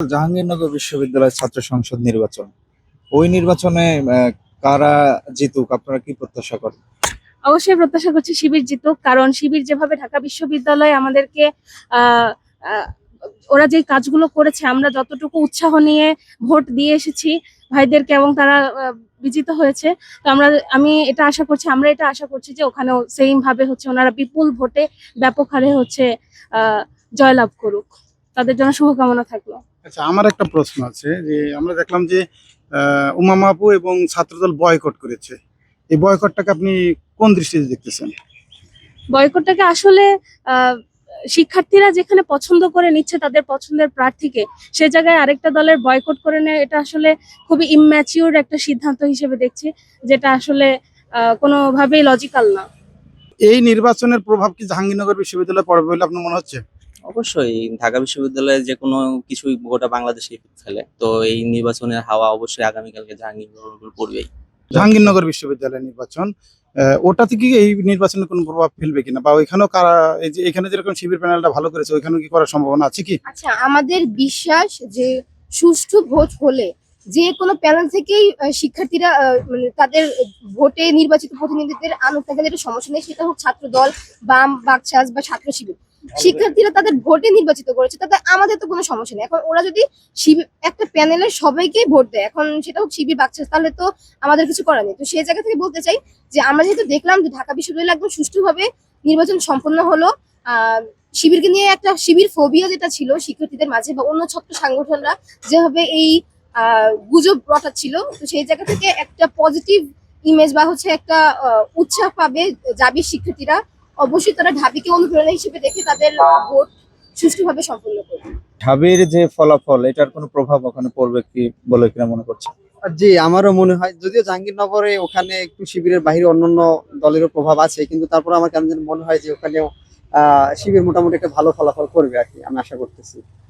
জাহাঙ্গীরনগর বিশ্ববিদ্যালয় ছাত্র সংসদ নির্বাচন। ওই নির্বাচনে কারা জিতুক, আপনারা কি প্রত্যাশা করেন? অবশ্যই প্রত্যাশা করছি শিবির জিতুক, কারণ শিবির যেভাবে ঢাকা বিশ্ববিদ্যালয় আমাদেরকে ওরা যে কাজগুলো করেছে, আমরা যতটুকু উৎসাহ নিয়ে ভোট দিয়ে এসেছি ভাইদেরকে এবং তারা বিজিত হয়েছে। তো আমরা, আমি এটা আশা করছি, আমরা এটা আশা করছি যে ওখানেও সেম ভাবে হচ্ছে ওনারা বিপুল ভোটে ব্যাপক হারে হচ্ছে জয়লাভ করুক। তাদের জন্য শুভকামনা থাকল। আচ্ছা আমার একটা প্রশ্ন আছে যে আমরা দেখলাম যে আহ, উমামা এবং ছাত্রদল বয়কট করেছে। এই বয়কটটাকে আপনি কোন দৃষ্টিতে দেখতেছেন? বয়কটটাকে আসলে শিক্ষার্থীরা যেখানে পছন্দ করে নিচ্ছে তাদের পছন্দের প্রার্থীকে সে জায়গায় আরেকটা দলের বয়কট করে নেয় এটা আসলে খুবই ইম্যাচিওর একটা সিদ্ধান্ত হিসেবে দেখছি যেটা আসলে কোনোভাবেই লজিক্যাল না। এই নির্বাচনের প্রভাব কি জাহাঙ্গীরনগর বিশ্ববিদ্যালয়ে পড়বে বলে আপনার মনে হচ্ছে? অবশ্যই ঢাকা বিশ্ববিদ্যালয়ে যে কোনো কিছুই গোটা বাংলাদেশে ফেলে। তো এই নির্বাচনের হাওয়া অবশ্যই আগামীকালকে জাহাঙ্গীরনগর পড়বেই জাহাঙ্গীরনগর বিশ্ববিদ্যালয় নির্বাচন আহ, ওটা থেকে এই নির্বাচনে কোনো প্রভাব ফেলবে কিনা? বা ওইখানেও কারা এই যে এখানে যেরকম শিবির প্যানেলটা ভালো করেছে ওইখানেও কি করার সম্ভাবনা আছে কি? আচ্ছা আমাদের বিশ্বাস যে সুষ্ঠু ভোট হলে যে কোনো প্যানেল থেকেই শিক্ষার্থীরা মানে তাদের ভোটে নির্বাচিত প্রতিনিধিদের আনুক তাদের এটা সমস্যা নেই সেটা হোক ছাত্র দল বাম বাকচাস বা ছাত্র শিবির শিক্ষার্থীরা তাদের ভোটে নির্বাচিত করেছে, তাতে আমাদের তো কোনো সমস্যা নেই। এখন ওরা যদি একটা প্যানেলের সবাইকেই ভোট দেয়, এখন সেটা হোক শিবির বাকচাস তাহলে তো আমাদের কিছু করার নেই। তো সেই জায়গা থেকে বলতে চাই যে, আমরা যেহেতু দেখলাম যে ঢাকা বিশ্ববিদ্যালয়ে একদম সুষ্ঠুভাবে নির্বাচন সম্পন্ন হলো, আহ, শিবিরকে নিয়ে একটা শিবির ফোবিয়া যেটা ছিল শিক্ষার্থীদের মাঝে বা অন্য ছাত্র সংগঠনরা যেভাবে এই গুজব রটাচ্ছিল, তো সেই জায়গা থেকে একটা পজিটিভ ইমেজ বা হচ্ছে একটা উৎসাহ পাবে যাবি শিক্ষার্থীরা অবশ্যই তারা ঢাবিকে অনুপ্রেরণা হিসেবে দেখে তাদের ভোট সুষ্ঠুভাবে সম্পন্ন করবে। ঢাবির যে ফলাফল এটার কোনো প্রভাব ওখানে পড়বে কি বলে কিনা মনে করছে জি আমারও মনে হয় যদিও জাহাঙ্গীরনগরে ওখানে একটু শিবিরের বাহিরে অন্যান্য দলেরও প্রভাব আছে কিন্তু তারপর আমার কেন যেন মনে হয় যে ওখানেও আহ শিবির মোটামুটি একটা ভালো ফলাফল করবে আর কি আমি আশা করতেছি।